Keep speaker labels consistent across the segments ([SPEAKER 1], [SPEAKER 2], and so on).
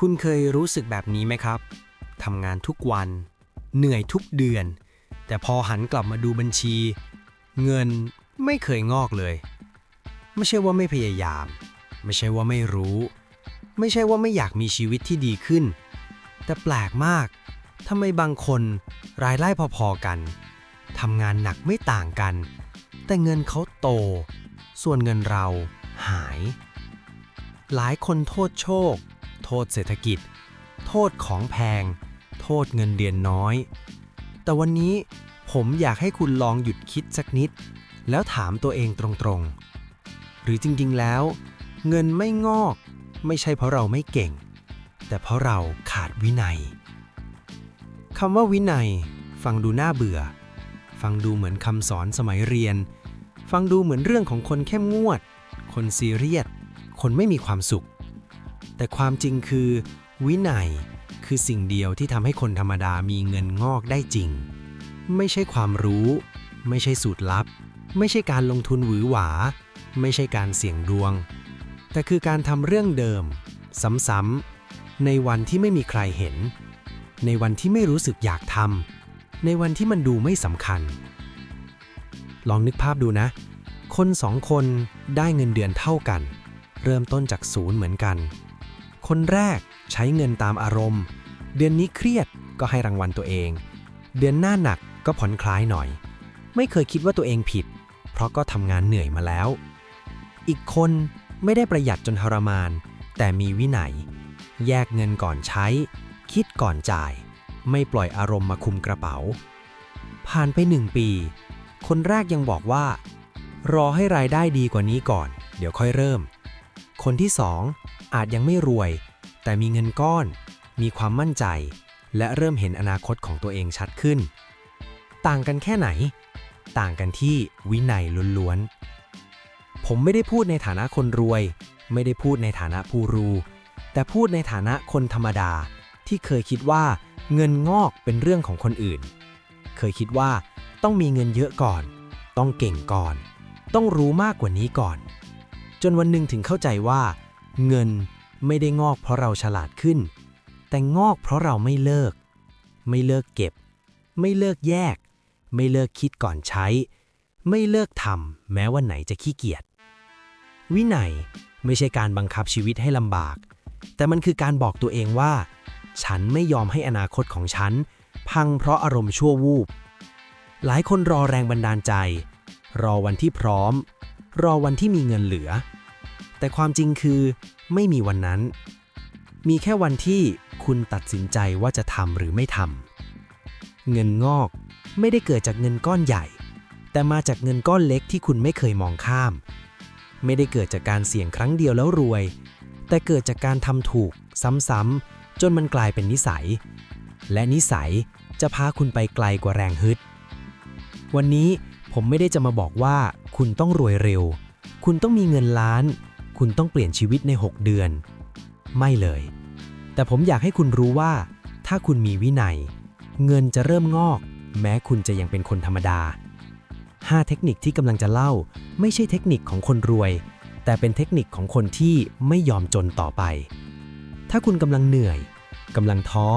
[SPEAKER 1] คุณเคยรู้สึกแบบนี้ไหมครับ ทำงานทุกวัน เหนื่อยทุกเดือน แต่พอหันกลับมาดูบัญชี เงินไม่เคยงอกเลย ไม่ใช่ว่าไม่พยายาม ไม่ใช่ว่าไม่รู้ ไม่ใช่ว่าไม่อยากมีชีวิตที่ดีขึ้น แต่แปลกมากทำไมบางคนรายได้พอๆกันทำงานหนักไม่ต่างกัน แต่เงินเขาโต ส่วนเงินเราหาย หลายคนโทษโชค โทษเศรษฐกิจ โทษของแพง โทษเงินเดือนน้อย แต่วันนี้ผมอยากให้คุณลองหยุดคิดสักนิด แล้วถามตัวเองตรงๆ หรือจริงๆแล้ว เงินไม่งอก ไม่ใช่เพราะเราไม่เก่ง แต่เพราะเราขาดวินัยคำว่าวินัย ฟังดูน่าเบื่อ ฟังดูเหมือนคำสอนสมัยเรียน ฟังดูเหมือนเรื่องของคนเข้มงวด คนซีเรียสคนไม่มีความสุข แต่ความจริงคือ วินัยคือสิ่งเดียวที่ทำให้คนธรรมดามีเงินงอกได้จริง ไม่ใช่ความรู้ ไม่ใช่สูตรลับ ไม่ใช่การลงทุนหวือหวา ไม่ใช่การเสี่ยงดวง แต่คือการทำเรื่องเดิม ซ้ำๆในวันที่ไม่มีใครเห็น ในวันที่ไม่รู้สึกอยากทำในวันที่มันดูไม่สำคัญ ลองนึกภาพดูนะ คนสองคนได้เงินเดือนเท่ากัน เริ่มต้นจากศูนย์เหมือนกัน คนแรกใช้เงินตามอารมณ์ เดือนนี้เครียดก็ให้รางวัลตัวเอง เดือนหน้าหนักก็ผ่อนคลายหน่อย ไม่เคยคิดว่าตัวเองผิด เพราะก็ทำงานเหนื่อยมาแล้ว อีกคนไม่ได้ประหยัดจนทรมาน แต่มีวินัย แยกเงินก่อนใช้ คิดก่อนจ่าย ไม่ปล่อยอารมณ์มาคุมกระเป๋า ผ่านไปหนึ่งปี คนแรกยังบอกว่า รอให้รายได้ดีกว่านี้ก่อน เดี๋ยวค่อยเริ่ม คนที่สอง อาจยังไม่รวย แต่มีเงินก้อน มีความมั่นใจ และเริ่มเห็นอนาคตของตัวเองชัดขึ้น ต่างกันแค่ไหน ต่างกันที่วินัยล้วนๆ ผมไม่ได้พูดในฐานะคนรวย ไม่ได้พูดในฐานะผู้รู้ แต่พูดในฐานะคนธรรมดาที่เคยคิดว่าเงินงอกเป็นเรื่องของคนอื่น เคยคิดว่าต้องมีเงินเยอะก่อน ต้องเก่งก่อน ต้องรู้มากกว่านี้ก่อน จนวันหนึ่งถึงเข้าใจว่า เงินไม่ได้งอกเพราะเราฉลาดขึ้น แต่งอกเพราะเราไม่เลิก ไม่เลิกเก็บ ไม่เลิกแยก ไม่เลิกคิดก่อนใช้ ไม่เลิกทำแม้วันไหนจะขี้เกียจ วินัยไม่ใช่การบังคับชีวิตให้ลำบาก แต่มันคือการบอกตัวเองว่า ฉันไม่ยอมให้อนาคตของฉัน พังเพราะอารมณ์ชั่ววูบ หลายคนรอแรงบันดาลใจ รอวันที่พร้อม รอวันที่มีเงินเหลือ แต่ความจริงคือไม่มีวันนั้น มีแค่วันที่คุณตัดสินใจว่าจะทำหรือไม่ทำเงินงอกไม่ได้เกิดจากเงินก้อนใหญ่ แต่มาจากเงินก้อนเล็กที่คุณไม่เคยมองข้าม ไม่ได้เกิดจากการเสี่ยงครั้งเดียวแล้วรวย แต่เกิดจากการทำถูกซ้ำๆจนมันกลายเป็นนิสัย และนิสัยจะพาคุณไปไกลกว่าแรงฮึด วันนี้ผมไม่ได้จะมาบอกว่าคุณต้องรวยเร็ว คุณต้องมีเงินล้าน คุณต้องเปลี่ยนชีวิตใน 6 เดือน ไม่เลย แต่ผมอยากให้คุณรู้ว่า ถ้าคุณมีวินัย เงินจะเริ่มงอก แม้คุณจะยังเป็นคนธรรมดา 5 เทคนิคที่กำลังจะเล่า ไม่ใช่เทคนิคของคนรวย แต่เป็นเทคนิคของคนที่ไม่ยอมจนต่อไป ถ้าคุณกำลังเหนื่อยกำลังท้อ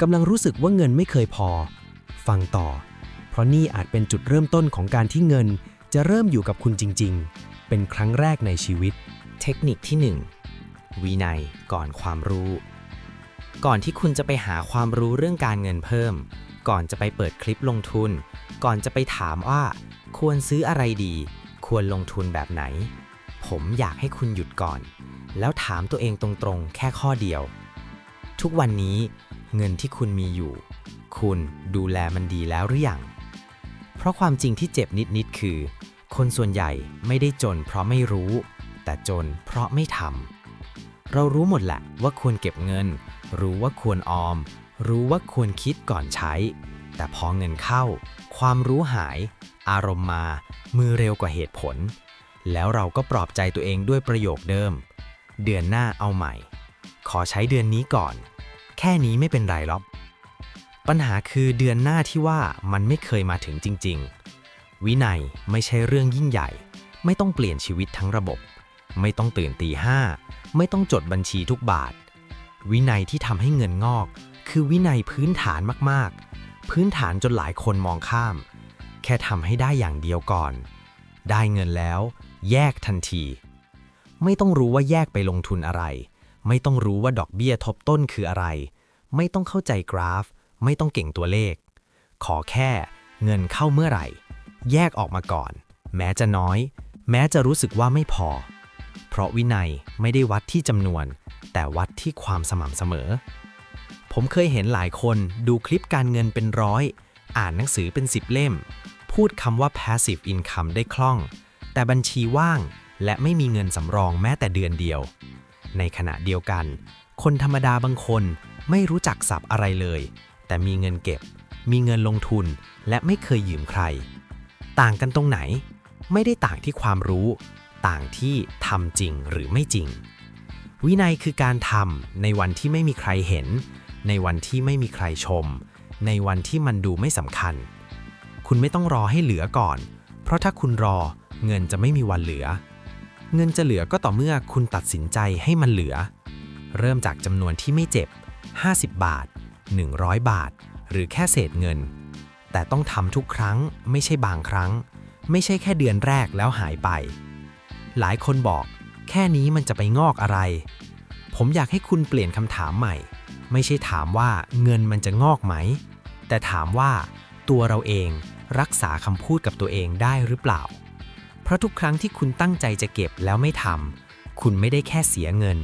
[SPEAKER 1] กำลังรู้สึกว่าเงินไม่เคยพอ ฟังต่อ เพราะนี่อาจเป็นจุดเริ่มต้นของการที่เงินจะเริ่มอยู่กับคุณจริง ๆ เป็นครั้งแรกในชีวิต
[SPEAKER 2] เทคนิคที่ 1 วินัยก่อนความรู้ ก่อนที่คุณจะไปหาความรู้เรื่องการเงินเพิ่ม ก่อนจะไปเปิดคลิปลงทุน ก่อนจะไปถามว่า ควรซื้ออะไรดี ควรลงทุนแบบไหน ผมอยากให้คุณหยุดก่อน แล้วถามตัวเองตรงๆ แค่ข้อเดียว ทุกวันนี้เงินที่คุณมีอยู่ คุณดูแลมันดีแล้วหรือยัง เพราะความจริงที่เจ็บนิดๆคือ คนส่วนใหญ่ไม่ได้จนเพราะไม่รู้ แต่จนเพราะไม่ทำเรารู้หมดแหละว่าควรเก็บเงิน รู้ว่าควรออม รู้ว่าควรคิดก่อนใช้ แต่พอเงินเข้า ความรู้หาย อารมณ์มา มือเร็วกว่าเหตุผล แล้วเราก็ปลอบใจตัวเองด้วยประโยคเดิม เดือนหน้าเอาใหม่ ขอใช้เดือนนี้ก่อน แค่นี้ไม่เป็นไรหรอกปัญหาคือเดือนหน้าที่ว่ามันไม่เคยมาถึงจริง ๆ วินัยไม่ใช่เรื่องยิ่งใหญ่ ไม่ต้องเปลี่ยนชีวิตทั้งระบบ ไม่ต้องตื่นตีห้าไม่ต้องจดบัญชีทุกบาท วินัยที่ทำให้เงินงอก คือวินัยพื้นฐานมากๆ พื้นฐานจนหลายคนมองข้าม แค่ทำให้ได้อย่างเดียวก่อน ได้เงินแล้ว แยกทันที ไม่ต้องรู้ว่าแยกไปลงทุนอะไร ไม่ต้องรู้ว่าดอกเบี้ยทบต้นคืออะไร ไม่ต้องเข้าใจกราฟ ไม่ต้องเก่งตัวเลข ขอแค่เงินเข้าเมื่อไหร่ แยกออกมาก่อน แม้จะน้อย แม้จะรู้สึกว่าไม่พอ ราะวินัยไม่ได้วัดที่จำนวน แต่วัดที่ความสม่ำเสมอ ผมเคยเห็นหลายคนดูคลิปการเงินเป็นร้อย อ่านหนังสือเป็นสิบเล่ม พูดคำว่า passive income ได้คล่อง แต่บัญชีว่างและไม่มีเงินสำรองแม้แต่เดือนเดียว ในขณะเดียวกัน คนธรรมดาบางคนไม่รู้จักศัพท์อะไรเลย แต่มีเงินเก็บ มีเงินลงทุน และไม่เคยยืมใคร ต่างกันตรงไหน ไม่ได้ต่างที่ความรู้ ต่างที่ทำจริงหรือไม่จริง วินัยคือการทำในวันที่ไม่มีใครเห็น ในวันที่ไม่มีใครชม ในวันที่มันดูไม่สำคัญ คุณไม่ต้องรอให้เหลือก่อน เพราะถ้าคุณรอเงินจะไม่มีวันเหลือ เงินจะเหลือก็ต่อเมื่อคุณตัดสินใจให้มันเหลือ เริ่มจากจำนวนที่ไม่เจ็บ 50 บาท 100 บาท หรือแค่เศษเงิน แต่ต้องทำทุกครั้งไม่ใช่บางครั้ง ไม่ใช่แค่เดือนแรกแล้วหายไป หลายคนบอก แค่นี้มันจะไปงอกอะไร ผมอยากให้คุณเปลี่ยนคำถามใหม่ ไม่ใช่ถามว่าเงินมันจะงอกไหม แต่ถามว่า ตัวเราเองรักษาคำพูดกับตัวเองได้หรือเปล่า เพราะทุกครั้งที่คุณตั้งใจจะเก็บแล้วไม่ทำคุณไม่ได้แค่เสียเงิน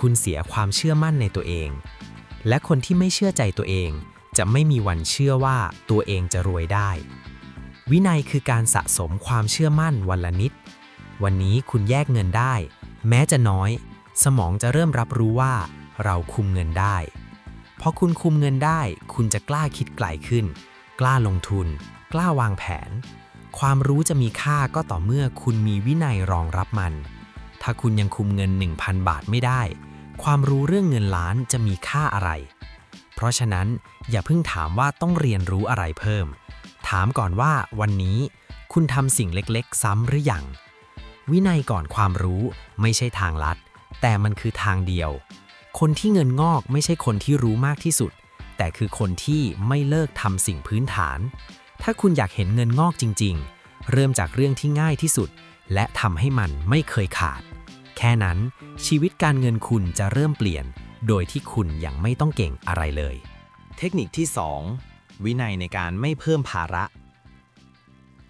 [SPEAKER 2] คุณเสียความเชื่อมั่นในตัวเอง และคนที่ไม่เชื่อใจตัวเอง จะไม่มีวันเชื่อว่าตัวเองจะรวยได้ วินัยคือการสะสมความเชื่อมั่นวันละนิด วันนี้คุณแยกเงินได้ แม้จะน้อย สมองจะเริ่มรับรู้ว่า เราคุมเงินได้ พอคุณคุมเงินได้ คุณจะกล้าคิดไกลขึ้น กล้าลงทุน กล้าวางแผน ความรู้จะมีค่าก็ต่อเมื่อคุณมีวินัยรองรับมัน ถ้าคุณยังคุมเงิน 1,000 บาทไม่ได้ ความรู้เรื่องเงินล้านจะมีค่าอะไร เพราะฉะนั้นอย่าเพิ่งถามว่าต้องเรียนรู้อะไรเพิ่ม ถามก่อนว่าวันนี้คุณทำสิ่งเล็กๆ ซ้ำหรือยัง วินัยก่อนความรู้ไม่ใช่ทางลัด แต่มันคือทางเดียว คนที่เงินงอกไม่ใช่คนที่รู้มากที่สุด แต่คือคนที่ไม่เลิกทำสิ่งพื้นฐาน ถ้าคุณอยากเห็นเงินงอกจริง ๆ เริ่มจากเรื่องที่ง่ายที่สุด และทำให้มันไม่เคยขาด แค่นั้นชีวิตการเงินคุณจะเริ่มเปลี่ยน โดยที่คุณยังไม่ต้องเก่งอะไรเลย เทคนิคที่ 2 วินัยในการไม่เพิ่มภาระ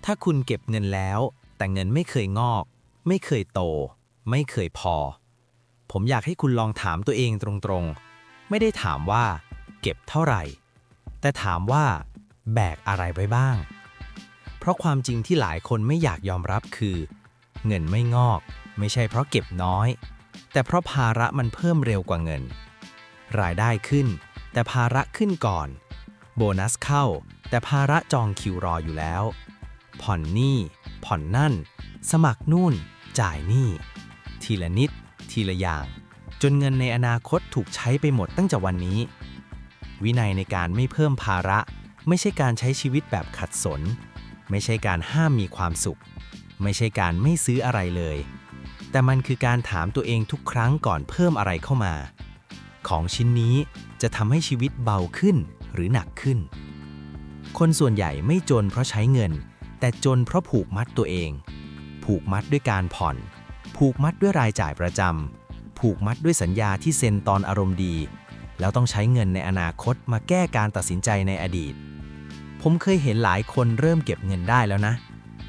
[SPEAKER 2] ถ้าคุณเก็บเงินแล้ว แต่เงินไม่เคยงอก ไม่เคยโต ไม่เคยพอ ผมอยากให้คุณลองถามตัวเองตรงๆ ไม่ได้ถามว่า เก็บเท่าไหร่ แต่ถามว่า แบกอะไรไว้บ้าง เพราะความจริงที่หลายคนไม่อยากยอมรับคือ เงินไม่งอก ไม่ใช่เพราะเก็บน้อย แต่เพราะภาระมันเพิ่มเร็วกว่าเงิน รายได้ขึ้น แต่ภาระขึ้นก่อน โบนัสเข้า แต่ภาระจองคิวรออยู่แล้ว ผ่อนหนี้ผ่อนนั่น สมัครนู่น จ่ายหนี้ ทีละนิด ทีละอย่าง จนเงินในอนาคตถูกใช้ไปหมดตั้งแต่วันนี้ วินัยในการไม่เพิ่มภาระ ไม่ใช่การใช้ชีวิตแบบขัดสน ไม่ใช่การห้ามมีความสุข ไม่ใช่การไม่ซื้ออะไรเลย แต่มันคือการถามตัวเองทุกครั้งก่อนเพิ่มอะไรเข้ามา ของชิ้นนี้จะทำให้ชีวิตเบาขึ้นหรือหนักขึ้น คนส่วนใหญ่ไม่จนเพราะใช้เงิน แต่จนเพราะผูกมัดตัวเอง ผูกมัดด้วยการผ่อน ผูกมัดด้วยรายจ่ายประจำ ผูกมัดด้วยสัญญาที่เซ็นตอนอารมณ์ดี แล้วต้องใช้เงินในอนาคตมาแก้การตัดสินใจในอดีต ผมเคยเห็นหลายคนเริ่มเก็บเงินได้แล้วนะ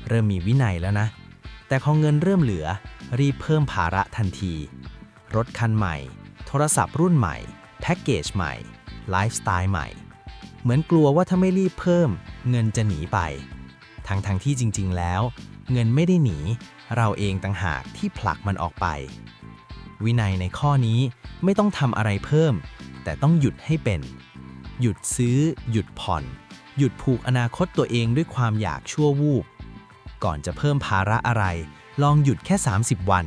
[SPEAKER 2] เริ่มมีวินัยแล้วนะ แต่พอเงินเริ่มเหลือ รีบเพิ่มภาระทันที รถคันใหม่ โทรศัพท์รุ่นใหม่ แพ็กเกจใหม่ ไลฟ์สไตล์ใหม่ เหมือนกลัวว่าถ้าไม่รีบเพิ่ม เงินจะหนีไปทั้งทงๆที่จริง ๆ แล้ว เงินไม่ได้หนี เราเองต่างหากที่ผลักมันออกไป วินัยในข้อนี้ไม่ต้องทำอะไรเพิ่ม แต่ต้องหยุดให้เป็น หยุดซื้อ หยุดผ่อน หยุดผูกอนาคตตัวเองด้วยความอยากชั่ววูบ ก่อนจะเพิ่มภาระอะไร ลองหยุดแค่ 30 วัน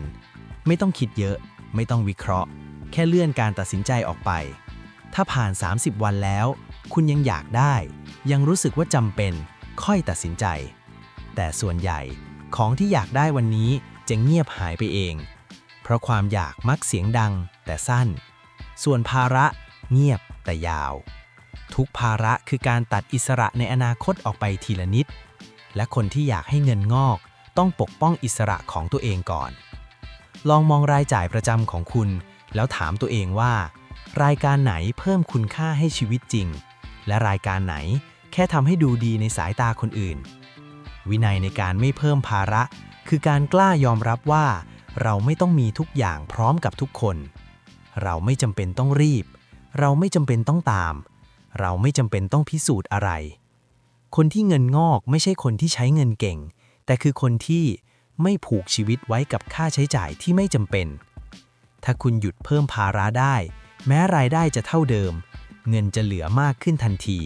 [SPEAKER 2] ไม่ต้องคิดเยอะ ไม่ต้องวิเคราะห์ แค่เลื่อนการตัดสินใจออกไป ถ้าผ่าน 30 วันแล้ว คุณยังอยากได้ ยังรู้สึกว่าจำเป็น ค่อยตัดสินใจ แต่ส่วนใหญ่ ของที่อยากได้วันนี้จะเงียบหายไปเอง เพราะความอยากมักเสียงดังแต่สั้น
[SPEAKER 3] ส่วนภาระเงียบแต่ยาว ทุกภาระคือการตัดอิสระในอนาคตออกไปทีละนิด และคนที่อยากให้เงินงอก ต้องปกป้องอิสระของตัวเองก่อน ลองมองรายจ่ายประจำของคุณ แล้วถามตัวเองว่า รายการไหนเพิ่มคุณค่าให้ชีวิตจริง และรายการไหนแค่ทำให้ดูดีในสายตาคนอื่น วินัยในการไม่เพิ่มภาระ คือการกล้ายอมรับว่า เราไม่ต้องมีทุกอย่างพร้อมกับทุกคน เราไม่จำเป็นต้องรีบ เราไม่จำเป็นต้องตาม เราไม่จำเป็นต้องพิสูจน์อะไร คนที่เงินงอกไม่ใช่คนที่ใช้เงินเก่ง แต่คือคนที่ไม่ผูกชีวิตไว้กับค่าใช้จ่ายที่ไม่จำเป็น ถ้าคุณหยุดเพิ่มภาระได้ แม้รายได้จะเท่าเดิม เงินจะเหลือมากขึ้นทันที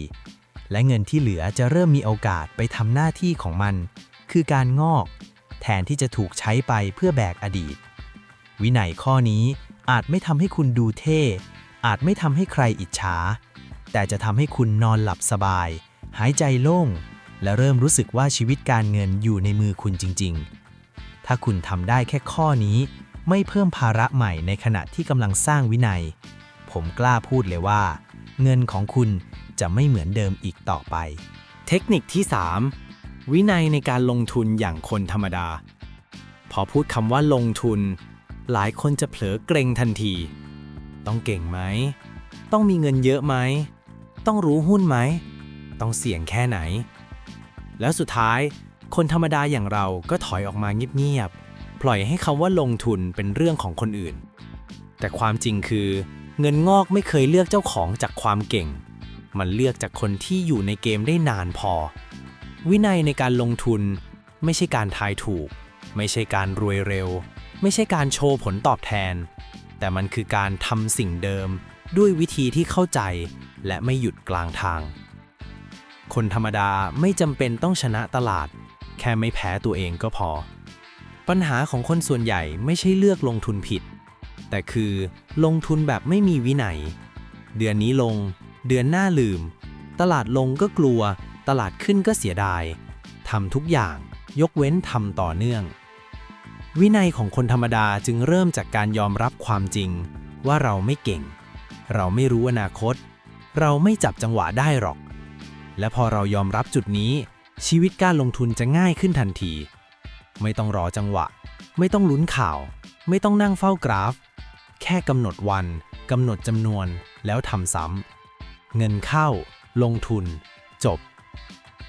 [SPEAKER 3] และเงินที่เหลือจะเริ่มมีโอกาสไปทำหน้าที่ของมัน คือการงอก แทนที่จะถูกใช้ไปเพื่อแบกอดีต วินัยข้อนี้อาจไม่ทำให้คุณดูเท่ อาจไม่ทำให้ใครอิจฉา แต่จะทำให้คุณนอนหลับสบาย หายใจโล่ง และเริ่มรู้สึกว่าชีวิตการเงินอยู่ในมือคุณจริง ๆ ถ้าคุณทำได้แค่ข้อนี้ ไม่เพิ่มภาระใหม่ในขณะที่กำลังสร้างวินัย ผมกล้าพูดเลยว่า เงินของคุณ จะไม่เหมือนเดิมอีกต่อไป
[SPEAKER 1] เทคนิคที่ 3 วินัยในการลงทุนอย่างคนธรรมดา พอพูดคำว่าลงทุน หลายคนจะเผลอเกรงทันที ต้องเก่งไหม ต้องมีเงินเยอะไหม ต้องรู้หุ้นไหม ต้องเสี่ยงแค่ไหน แล้วสุดท้าย คนธรรมดาอย่างเราก็ถอยออกมาเงียบๆ ปล่อยให้คำว่าลงทุนเป็นเรื่องของคนอื่น แต่ความจริงคือ เงินงอกไม่เคยเลือกเจ้าของจากความเก่ง มันเลือกจากคนที่อยู่ในเกมได้นานพอ วินัยในการลงทุน ไม่ใช่การทายถูก ไม่ใช่การรวยเร็ว ไม่ใช่การโชว์ผลตอบแทน แต่มันคือการทำสิ่งเดิมด้วยวิธีที่เข้าใจ และไม่หยุดกลางทาง คนธรรมดาไม่จำเป็นต้องชนะตลาด แค่ไม่แพ้ตัวเองก็พอ ปัญหาของคนส่วนใหญ่ไม่ใช่เลือกลงทุนผิด แต่คือลงทุนแบบไม่มีวินัย เดือนนี้ลง เดือนหน้าลืม ตลาดลงก็กลัว ตลาดขึ้นก็เสียดายทำทุกอย่างยกเว้นทำต่อเนื่อง วินัยของคนธรรมดาจึงเริ่มจากการยอมรับความจริง ว่าเราไม่เก่ง เราไม่รู้อนาคต เราไม่จับจังหวะได้หรอก และพอเรายอมรับจุดนี้ ชีวิตการลงทุนจะง่ายขึ้นทันที ไม่ต้องรอจังหวะ ไม่ต้องลุ้นข่าว ไม่ต้องนั่งเฝ้ากราฟ แค่กำหนดวันกำหนดจำนวนแล้วทำซ้ำ เงินเข้า ลงทุน จบ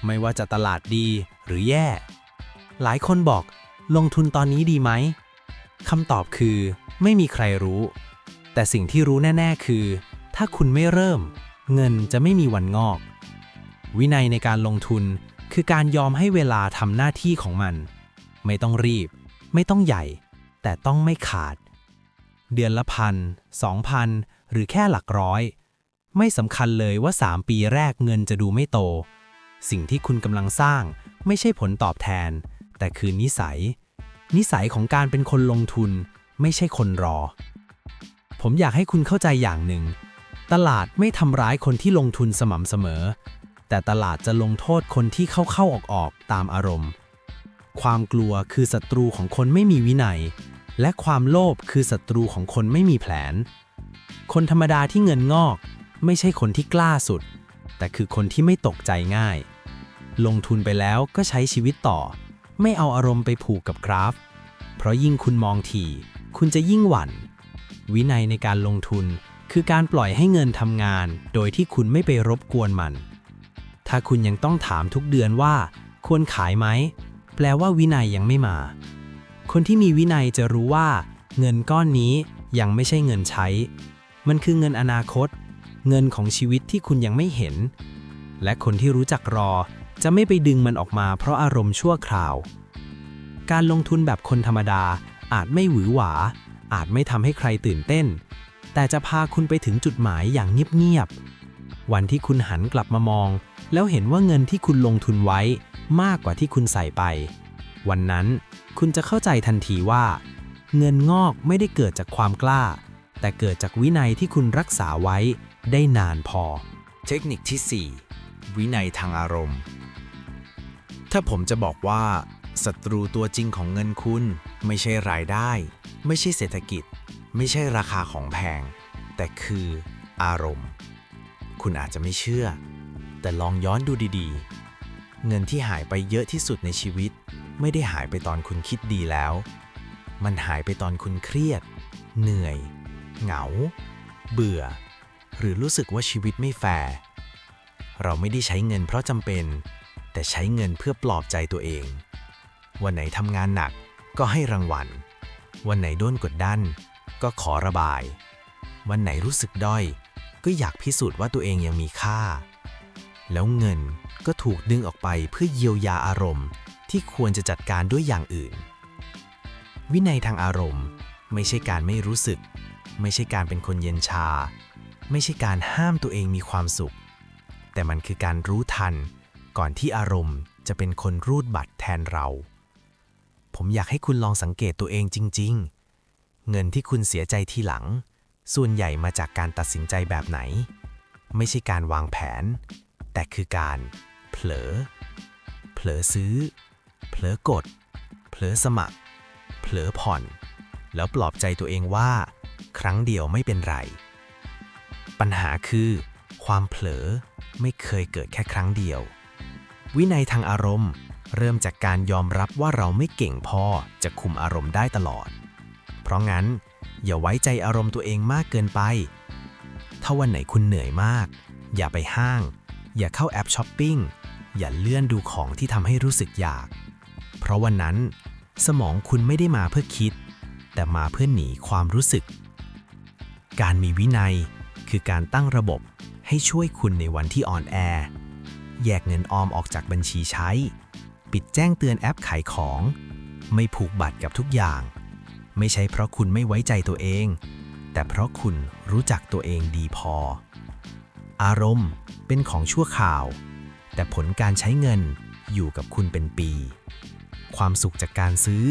[SPEAKER 1] ไม่ว่าจะตลาดดีหรือแย่ หลายคนบอก ลงทุนตอนนี้ดีไหมคำตอบคือ ไม่มีใครรู้ แต่สิ่งที่รู้แน่ ๆ คือ ถ้าคุณไม่เริ่ม เงินจะไม่มีวันงอก วินัยในการลงทุนคือการยอมให้เวลาทำหน้าที่ของมัน ไม่ต้องรีบ ไม่ต้องใหญ่ แต่ต้องไม่ขาด เดือนละพันสองพันหรือแค่หลักร้อย ไม่สำคัญเลยว่า 3 ปีแรกเงินจะดูไม่โต สิ่งที่คุณกำลังสร้างไม่ใช่ผลตอบแทน แต่คือนิสัย นิสัยของการเป็นคนลงทุน ไม่ใช่คนรอ ผมอยากให้คุณเข้าใจอย่างหนึ่ง ตลาดไม่ทำร้ายคนที่ลงทุนสม่ำเสมอ แต่ตลาดจะลงโทษคนที่เข้าเข้าออกออกๆตามอารมณ์ ความกลัวคือศัตรูของคนไม่มีวินัย และความโลภคือศัตรูของคนไม่มีแผน คนธรรมดาที่เงินงอก ไม่ใช่คนที่กล้าสุด แต่คือคนที่ไม่ตกใจง่าย ลงทุนไปแล้วก็ใช้ชีวิตต่อ ไม่เอาอารมณ์ไปผูกกับกราฟ เพราะยิ่งคุณมองถี่คุณจะยิ่งหวั่น วินัยในการลงทุนคือการปล่อยให้เงินทำงาน โดยที่คุณไม่ไปรบกวนมัน ถ้าคุณยังต้องถามทุกเดือนว่า ควรขายไหม แปลว่าวินัยยังไม่มา คนที่มีวินัยจะรู้ว่า เงินก้อนนี้ยังไม่ใช่เงินใช้ มันคือเงินอนาคต เงินของชีวิตที่คุณยังไม่เห็น และคนที่รู้จักรอจะไม่ไปดึงมันออกมาเพราะอารมณ์ชั่วคราว การลงทุนแบบคนธรรมดาอาจไม่หวือหวา อาจไม่ทำให้ใครตื่นเต้น แต่จะพาคุณไปถึงจุดหมายอย่างเงียบๆ วันที่คุณหันกลับมามอง แล้วเห็นว่าเงินที่คุณลงทุนไว้มากกว่าที่คุณใส่ไป วันนั้นคุณจะเข้าใจทันทีว่า เงินงอกไม่ได้เกิดจากความกล้า แต่เกิดจากวินัยที่คุณรักษาไว้ ได้นานพอ
[SPEAKER 4] เทคนิคที่ 4 วินัยทางอารมณ์ ถ้าผมจะบอกว่าศัตรูตัวจริงของเงินคุณ ไม่ใช่รายได้ ไม่ใช่เศรษฐกิจ ไม่ใช่ราคาของแพง แต่คืออารมณ์ คุณอาจจะไม่เชื่อ แต่ลองย้อนดูดีๆ เงินที่หายไปเยอะที่สุดในชีวิต ไม่ได้หายไปตอนคุณคิดดีแล้ว มันหายไปตอนคุณเครียด เหนื่อย เหงา เบื่อ หรือรู้สึกว่าชีวิตไม่แฟร์เราไม่ได้ใช้เงินเพราะจำเป็น แต่ใช้เงินเพื่อปลอบใจตัวเอง วันไหนทำงานหนักก็ให้รางวัล วันไหนโดนกดดัน ก็ขอระบาย วันไหนรู้สึกด้อย ก็อยากพิสูจน์ว่าตัวเองยังมีค่า แล้วเงินก็ถูกดึงออกไปเพื่อเยียวยาอารมณ์ ที่ควรจะจัดการด้วยอย่างอื่น วินัยทางอารมณ์ ไม่ใช่การไม่รู้สึก ไม่ใช่การเป็นคนเย็นชา ไม่ใช่การห้ามตัวเองมีความสุข แต่มันคือการรู้ทัน ก่อนที่อารมณ์จะเป็นคนรูดบัตรแทนเรา ผมอยากให้คุณลองสังเกตตัวเองจริง ๆ เงินที่คุณเสียใจทีหลัง ส่วนใหญ่มาจากการตัดสินใจแบบไหน ไม่ใช่การวางแผน แต่คือการเผลอ เผลอซื้อ เผลอกด เผลอสมัคร เผลอผ่อน แล้วปลอบใจตัวเองว่า ครั้งเดียวไม่เป็นไร ปัญหาคือ ความเผลอไม่เคยเกิดแค่ครั้งเดียว วินัยทางอารมณ์เริ่มจากการยอมรับว่าเราไม่เก่งพอจะคุมอารมณ์ได้ตลอด เพราะงั้น อย่าไว้ใจอารมณ์ตัวเองมากเกินไป ถ้าวันไหนคุณเหนื่อยมาก อย่าไปห้าง อย่าเข้าแอปช้อปปิ้ง อย่าเลื่อนดูของที่ทำให้รู้สึกอยาก เพราะวันนั้น สมองคุณไม่ได้มาเพื่อคิด แต่มาเพื่อหนีความรู้สึก การมีวินัย คือการตั้งระบบให้ช่วยคุณในวันที่อ่อนแอ แยกเงินออมออกจากบัญชีใช้ ปิดแจ้งเตือนแอปขายของ ไม่ผูกบัตรกับทุกอย่าง ไม่ใช่เพราะคุณไม่ไว้ใจตัวเอง แต่เพราะคุณรู้จักตัวเองดีพอ อารมณ์เป็นของชั่วคราว แต่ผลการใช้เงินอยู่กับคุณเป็นปี ความสุขจากการซื้อ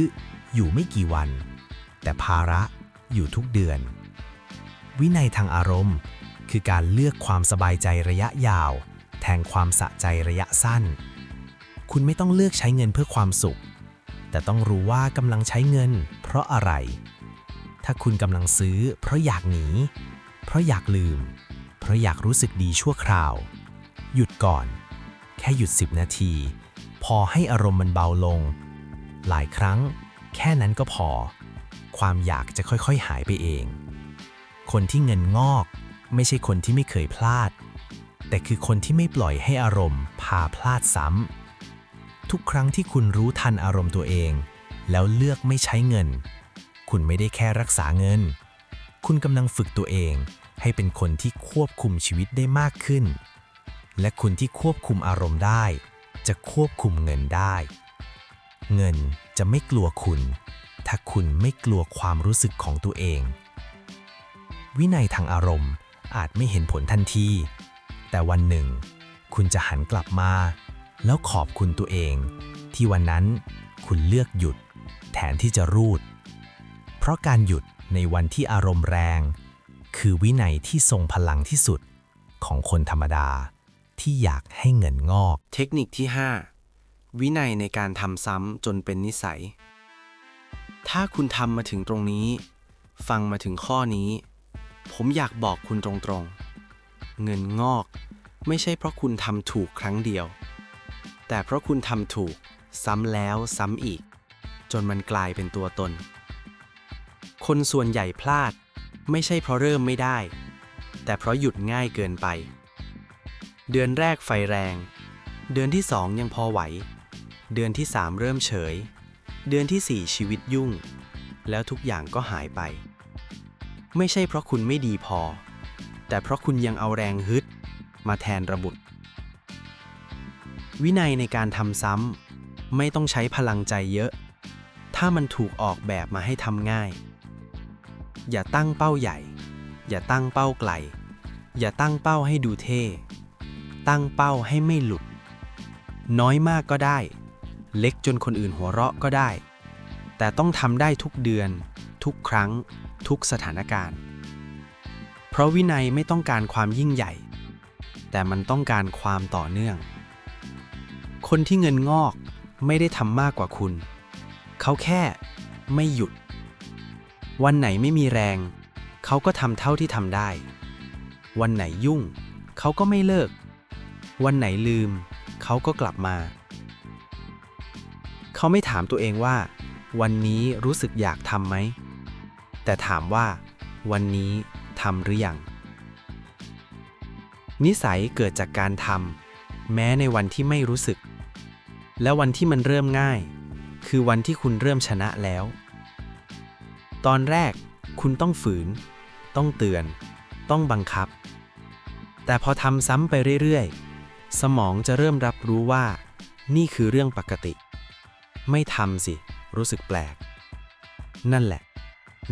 [SPEAKER 4] อยู่ไม่กี่วัน แต่ภาระอยู่ทุกเดือน วินัยทางอารมณ์ คือการเลือกความสบายใจระยะยาว แทนความสะใจระยะสั้น คุณไม่ต้องเลือกใช้เงินเพื่อความสุข แต่ต้องรู้ว่ากำลังใช้เงิน เพราะอะไร ถ้าคุณกำลังซื้อ เพราะอยากหนี เพราะอยากลืม เพราะอยากรู้สึกดีชั่วคราว หยุดก่อน แค่หยุด 10 นาที พอให้อารมณ์มันเบาลง หลายครั้ง แค่นั้นก็พอ ความอยากจะค่อยๆ หายไปเอง คนที่เงินงอก ไม่ใช่คนที่ไม่เคยพลาด แต่คือคนที่ไม่ปล่อยให้อารมณ์พาพลาดซ้ำทุกครั้งที่คุณรู้ทันอารมณ์ตัวเอง แล้วเลือกไม่ใช้เงิน คุณไม่ได้แค่รักษาเงิน คุณกำลังฝึกตัวเองให้เป็นคนที่ควบคุมชีวิตได้มากขึ้น และคุณที่ควบคุมอารมณ์ได้ จะควบคุมเงินได้ เงินจะไม่กลัวคุณ ถ้าคุณไม่กลัวความรู้สึกของตัวเอง วินัยทางอารมณ์อาจไม่เห็นผลทันที แต่วันหนึ่ง คุณจะหันกลับมา แล้วขอบคุณตัวเอง ที่วันนั้นคุณเลือกหยุด แทนที่จะรูด เพราะการหยุดในวันที่อารมณ์แรง คือวินัยที่ทรงพลังที่สุดของคนธรรมดา ที่อยากให้เงินงอก
[SPEAKER 1] เทคนิคที่ 5 วินัยในการทำซ้ำจนเป็นนิสัย ถ้าคุณทำมาถึงตรงนี้ ฟังมาถึงข้อนี้ ผมอยากบอกคุณตรงๆ เงินงอก ไม่ใช่เพราะคุณทำถูกครั้งเดียว แต่เพราะคุณทำถูกซ้ำแล้วซ้ำอีก จนมันกลายเป็นตัวตน คนส่วนใหญ่พลาด ไม่ใช่เพราะเริ่มไม่ได้ แต่เพราะหยุดง่ายเกินไป เดือนแรกไฟแรง เดือนที่สองยังพอไหว เดือนที่สามเริ่มเฉย เดือนที่สี่ชีวิตยุ่ง แล้วทุกอย่างก็หายไป ไม่ใช่เพราะคุณไม่ดีพอ แต่เพราะคุณยังเอาแรงฮึด มาแทนระบุวินัยในการทำซ้ำไม่ต้องใช้พลังใจเยอะ ถ้ามันถูกออกแบบมาให้ทำง่าย อย่าตั้งเป้าใหญ่ อย่าตั้งเป้าไกล อย่าตั้งเป้าให้ดูเท่ ตั้งเป้าให้ไม่หลุด น้อยมากก็ได้ เล็กจนคนอื่นหัวเราะก็ได้ แต่ต้องทำได้ทุกเดือน ทุกครั้ง ทุกสถานการณ์ เพราะวินัยไม่ต้องการความยิ่งใหญ่ แต่มันต้องการความต่อเนื่อง คนที่เงินงอกไม่ได้ทำมากกว่าคุณ เขาแค่ไม่หยุด วันไหนไม่มีแรง
[SPEAKER 3] เขาก็ทำเท่าที่ทำได้ วันไหนยุ่ง เขาก็ไม่เลิก วันไหนลืม เขาก็กลับมา เขาไม่ถามตัวเองว่า วันนี้รู้สึกอยากทำไหม แต่ถามว่า วันนี้ทำหรือยัง นิสัยเกิดจากการทำแม้ในวันที่ไม่รู้สึก และวันที่มันเริ่มง่าย คือวันที่คุณเริ่มชนะแล้ว ตอนแรกคุณต้องฝืน ต้องเตือน ต้องบังคับ แต่พอทำซ้ำไปเรื่อยๆ สมองจะเริ่มรับรู้ว่า นี่คือเรื่องปกติ ไม่ทำสิ รู้สึกแปลก นั่นแหละ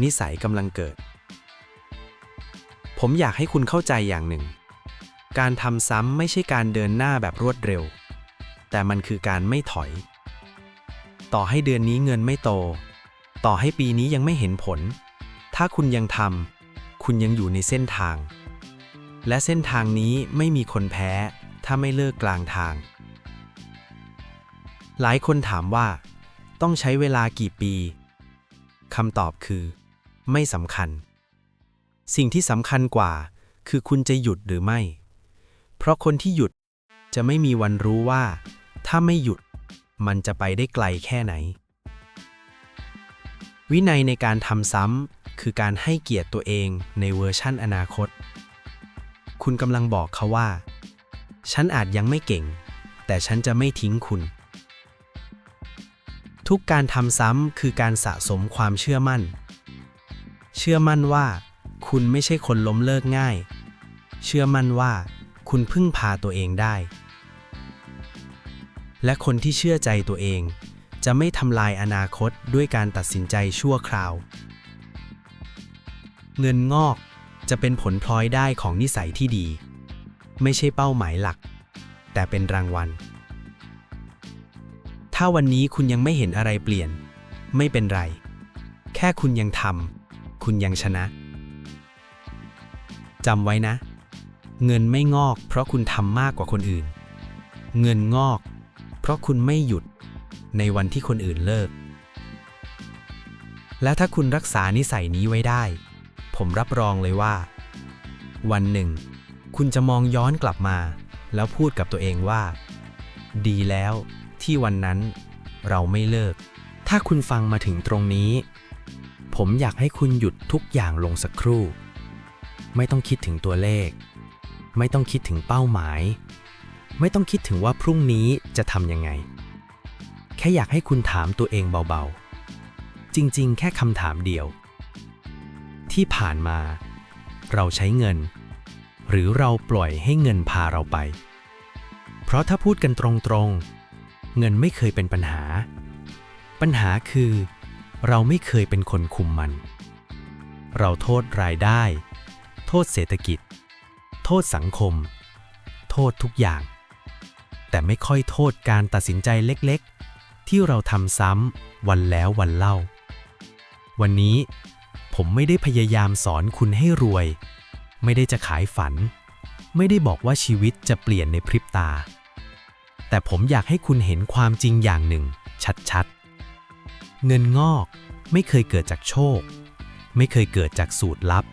[SPEAKER 3] นิสัยกำลังเกิด ผมอยากให้คุณเข้าใจอย่างหนึ่ง การทำซ้ำไม่ใช่การเดินหน้าแบบรวดเร็ว แต่มันคือการไม่ถอย ต่อให้เดือนนี้เงินไม่โต ต่อให้ปีนี้ยังไม่เห็นผล ถ้าคุณยังทำคุณยังอยู่ในเส้นทาง และเส้นทางนี้ไม่มีคนแพ้ ถ้าไม่เลิกกลางทาง หลายคนถามว่า ต้องใช้เวลากี่ปีคำตอบคือ ไม่สำคัญ สิ่งที่สำคัญกว่า คือคุณจะหยุดหรือไม่ เพราะคนที่หยุดจะไม่มีวันรู้ว่า ถ้าไม่หยุด มันจะไปได้ไกลแค่ไหน วินัยในการทำซ้ำคือการให้เกียรติตัวเองในเวอร์ชั่นอนาคต คุณกำลังบอกเขาว่า ฉันอาจยังไม่เก่ง แต่ฉันจะไม่ทิ้งคุณทุกการทำซ้ำคือการสะสมความเชื่อมั่น เชื่อมั่นว่า คุณไม่ใช่คนล้มเลิกง่าย เชื่อมั่นว่า คุณพึ่งพาตัวเองได้ และคนที่เชื่อใจตัวเอง จะไม่ทำลายอนาคตด้วยการตัดสินใจชั่วคราว เงินงอกจะเป็นผลพลอยได้ของนิสัยที่ดี ไม่ใช่เป้าหมายหลัก แต่เป็นรางวัล ถ้าวันนี้คุณยังไม่เห็นอะไรเปลี่ยน ไม่เป็นไร แค่คุณยังทำ คุณยังชนะจำไว้นะ เงินไม่งอกเพราะคุณทำมากกว่าคนอื่น เงินงอก เพราะคุณไม่หยุดในวันที่คนอื่นเลิก และถ้าคุณรักษานิสัยนี้ไว้ได้ ผมรับรองเลยว่า วันหนึ่ง คุณจะมองย้อนกลับมา แล้วพูดกับตัวเองว่า ดีแล้วที่วันนั้นเราไม่เลิก ถ้าคุณฟังมาถึงตรงนี้ ผมอยากให้คุณหยุดทุกอย่างลงสักครู่ ไม่ต้องคิดถึงตัวเลข ไม่ต้องคิดถึงเป้าหมาย ไม่ต้องคิดถึงว่าพรุ่งนี้จะทำยังไง แค่อยากให้คุณถามตัวเองเบาๆ จริงๆ แค่คำถามเดียว ที่ผ่านมา เราใช้เงิน หรือเราปล่อยให้เงินพาเราไป เพราะถ้าพูดกันตรงๆ เงินไม่เคยเป็นปัญหา ปัญหาคือ เราไม่เคยเป็นคนคุมมัน เราโทษรายได้ โทษเศรษฐกิจ โทษสังคม โทษทุกอย่าง แต่ไม่ค่อยโทษการตัดสินใจเล็กๆ ที่เราทำซ้ำวันแล้ววันเล่า วันนี้ผมไม่ได้พยายามสอนคุณให้รวย ไม่ได้จะขายฝัน ไม่ได้บอกว่าชีวิตจะเปลี่ยนในพริบตา แต่ผมอยากให้คุณเห็นความจริงอย่างหนึ่ง ชัดๆ เงินงอกไม่เคยเกิดจากโชค ไม่เคยเกิดจากสูตรลับ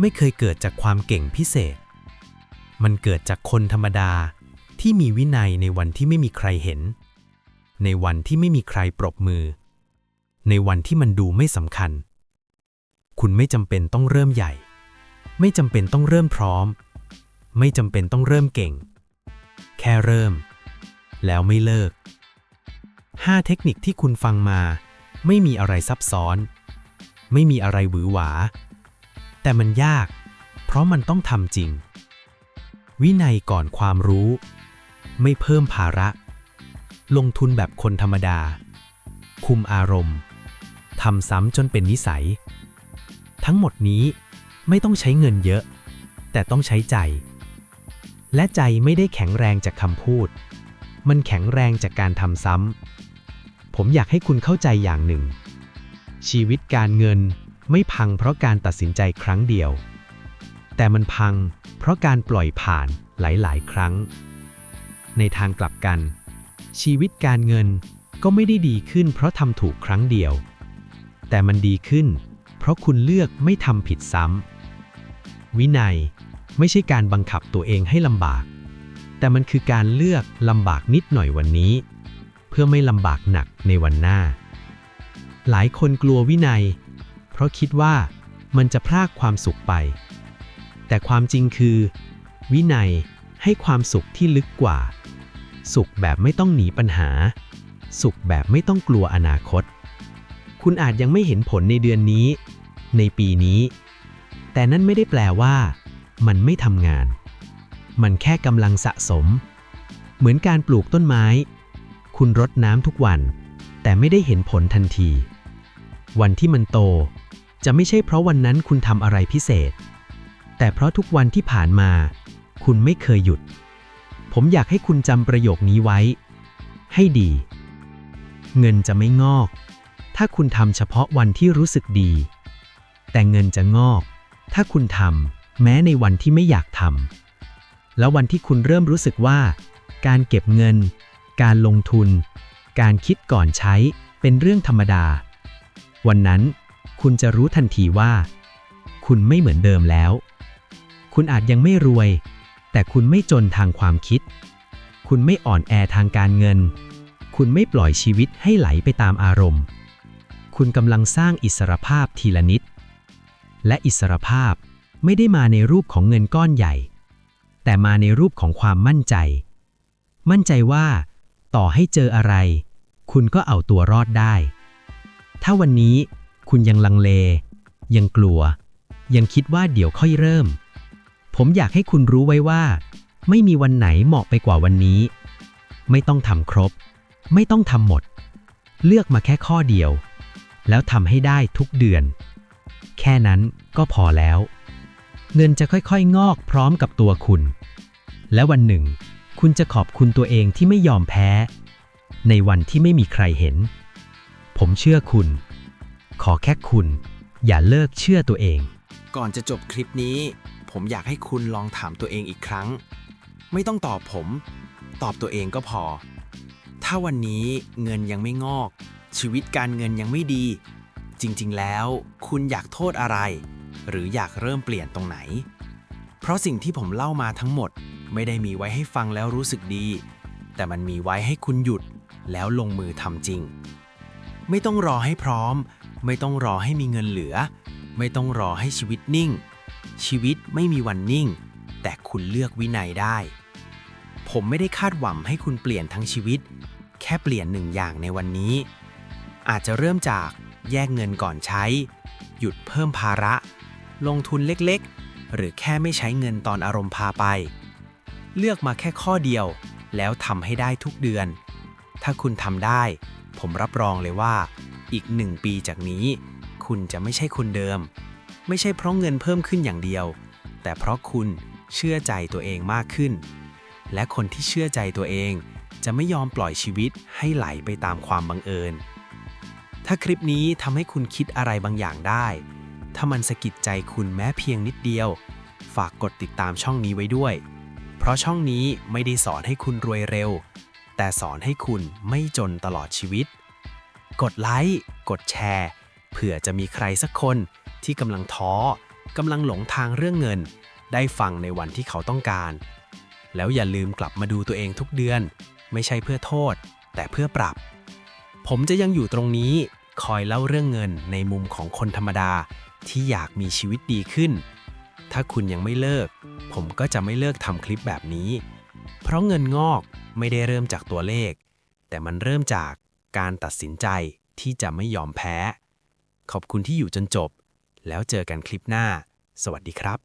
[SPEAKER 3] ไม่เคยเกิดจากความเก่งพิเศษ มันเกิดจากคนธรรมดาที่มีวินัยในวันที่ไม่มีใครเห็น ในวันที่ไม่มีใครปรบมือ ในวันที่มันดูไม่สำคัญ คุณไม่จำเป็นต้องเริ่มใหญ่ ไม่จำเป็นต้องเริ่มพร้อม ไม่จำเป็นต้องเริ่มเก่ง แค่เริ่ม แล้วไม่เลิก 5 เทคนิคที่คุณฟังมา ไม่มีอะไรซับซ้อน ไม่มีอะไรหวือหวา แต่มันยาก เพราะมันต้องทำจริง วินัยก่อนความรู้ ไม่เพิ่มภาระ ลงทุนแบบคนธรรมดา คุมอารมณ์ทำซ้ำจนเป็นนิสัย ทั้งหมดนี้ไม่ต้องใช้เงินเยอะ แต่ต้องใช้ใจ และใจไม่ได้แข็งแรงจากคำพูด มันแข็งแรงจากการทำซ้ำ ผมอยากให้คุณเข้าใจอย่างหนึ่ง ชีวิตการเงินไม่พังเพราะการตัดสินใจครั้งเดียว แต่มันพังเพราะการปล่อยผ่านหลาย ๆ ครั้ง ในทางกลับกัน ชีวิตการเงินก็ไม่ได้ดีขึ้นเพราะทำถูกครั้งเดียว แต่มันดีขึ้น เพราะคุณเลือกไม่ทำผิดซ้ำวินัยไม่ใช่การบังคับตัวเองให้ลำบาก แต่มันคือการเลือกลำบากนิดหน่อยวันนี้ เพื่อไม่ลำบากหนักในวันหน้า หลายคนกลัววินัย เพราะคิดว่ามันจะพรากความสุขไป แต่ความจริงคือ วินัยให้ความสุขที่ลึกกว่า สุขแบบไม่ต้องหนีปัญหา สุขแบบไม่ต้องกลัวอนาคต คุณอาจยังไม่เห็นผลในเดือนนี้ ในปีนี้ แต่นั่นไม่ได้แปลว่า มันไม่ทำงาน มันแค่กำลังสะสม เหมือนการปลูกต้นไม้ คุณรดน้ำทุกวัน แต่ไม่ได้เห็นผลทันที วันที่มันโต จะไม่ใช่เพราะวันนั้นคุณทำอะไรพิเศษ แต่เพราะทุกวันที่ผ่านมา คุณไม่เคยหยุด ผมอยากให้คุณจำประโยคนี้ไว้ ให้ดี เงินจะไม่งอก ถ้าคุณทำเฉพาะวันที่รู้สึกดี แต่เงินจะงอก ถ้าคุณทำแม้ในวันที่ไม่อยากทำแล้ววันที่คุณเริ่มรู้สึกว่า การเก็บเงิน การลงทุน การคิดก่อนใช้เป็นเรื่องธรรมดา วันนั้นคุณจะรู้ทันทีว่า คุณไม่เหมือนเดิมแล้ว คุณอาจยังไม่รวย แต่คุณไม่จนทางความคิด คุณไม่อ่อนแอทางการเงิน คุณไม่ปล่อยชีวิตให้ไหลไปตามอารมณ์ คุณกำลังสร้างอิสรภาพทีละนิด และอิสรภาพไม่ได้มาในรูปของเงินก้อนใหญ่ แต่มาในรูปของความมั่นใจ มั่นใจว่า ต่อให้เจออะไร คุณก็เอาตัวรอดได้ ถ้าวันนี้คุณยังลังเล ยังกลัว ยังคิดว่าเดี๋ยวค่อยเริ่ม ผมอยากให้คุณรู้ไว้ว่า ไม่มีวันไหนเหมาะไปกว่าวันนี้ ไม่ต้องทำครบ ไม่ต้องทำหมด เลือกมาแค่ข้อเดียว แล้วทำให้ได้ทุกเดือน แค่นั้นก็พอแล้ว เงินจะค่อยๆ งอกพร้อมกับตัวคุณ และวันหนึ่ง คุณจะขอบคุณตัวเองที่ไม่ยอมแพ้ ในวันที่ไม่มีใครเห็น ผมเชื่อคุณ ขอแค่คุณ อย่าเลิกเชื่อตัวเอง
[SPEAKER 4] ก่อนจะจบคลิปนี้ ผมอยากให้คุณลองถามตัวเองอีกครั้ง ไม่ต้องตอบผม ตอบตัวเองก็พอ ถ้าวันนี้เงินยังไม่งอก ชีวิตการเงินยังไม่ดี จริงๆ แล้ว คุณอยากโทษอะไร หรืออยากเริ่มเปลี่ยนตรงไหน เพราะสิ่งที่ผมเล่ามาทั้งหมด ไม่ได้มีไว้ให้ฟังแล้วรู้สึกดี แต่มันมีไว้ให้คุณหยุดแล้วลงมือทำจริง ไม่ต้องรอให้พร้อม ไม่ต้องรอให้มีเงินเหลือ ไม่ต้องรอให้ชีวิตนิ่ง ชีวิตไม่มีวันนิ่ง แต่คุณเลือกวินัยได้ ผมไม่ได้คาดหวังให้คุณเปลี่ยนทั้งชีวิต แค่เปลี่ยนหนึ่งอย่างในวันนี้ อาจจะเริ่มจากแยกเงินก่อนใช้ หยุดเพิ่มภาระ ลงทุนเล็กๆ หรือแค่ไม่ใช้เงินตอนอารมณ์พาไป เลือกมาแค่ข้อเดียว แล้วทำให้ได้ทุกเดือน ถ้าคุณทำได้ ผมรับรองเลยว่า อีกหนึ่งปีจากนี้ คุณจะไม่ใช่คนเดิม ไม่ใช่เพราะเงินเพิ่มขึ้นอย่างเดียว แต่เพราะคุณเชื่อใจตัวเองมากขึ้น และคนที่เชื่อใจตัวเอง จะไม่ยอมปล่อยชีวิตให้ไหลไปตามความบังเอิญ ถ้าคลิปนี้ทำให้คุณคิดอะไรบางอย่างได้ ถ้ามันสะกิดใจคุณแม้เพียงนิดเดียว ฝากกดติดตามช่องนี้ไว้ด้วย เพราะช่องนี้ไม่ได้สอนให้คุณรวยเร็ว แต่สอนให้คุณไม่จนตลอดชีวิต กดไลค์กดแชร์เผื่อจะมีใครสักคนที่กำลังท้อกำลังหลงทางเรื่องเงิน ได้ฟังในวันที่เขาต้องการ แล้วอย่าลืมกลับมาดูตัวเองทุกเดือน ไม่ใช่เพื่อโทษ แต่เพื่อปรับ ผมจะยังอยู่ตรงนี้คอยเล่าเรื่องเงินในมุมของคนธรรมดาที่อยากมีชีวิตดีขึ้น ถ้าคุณยังไม่เลิก ผมก็จะไม่เลิกทำคลิปแบบนี้ เพราะเงินงอกไม่ได้เริ่มจากตัวเลข แต่มันเริ่มจากการตัดสินใจที่จะไม่ยอมแพ้ ขอบคุณที่อยู่จนจบ แล้วเจอกันคลิปหน้า สวัสดีครับ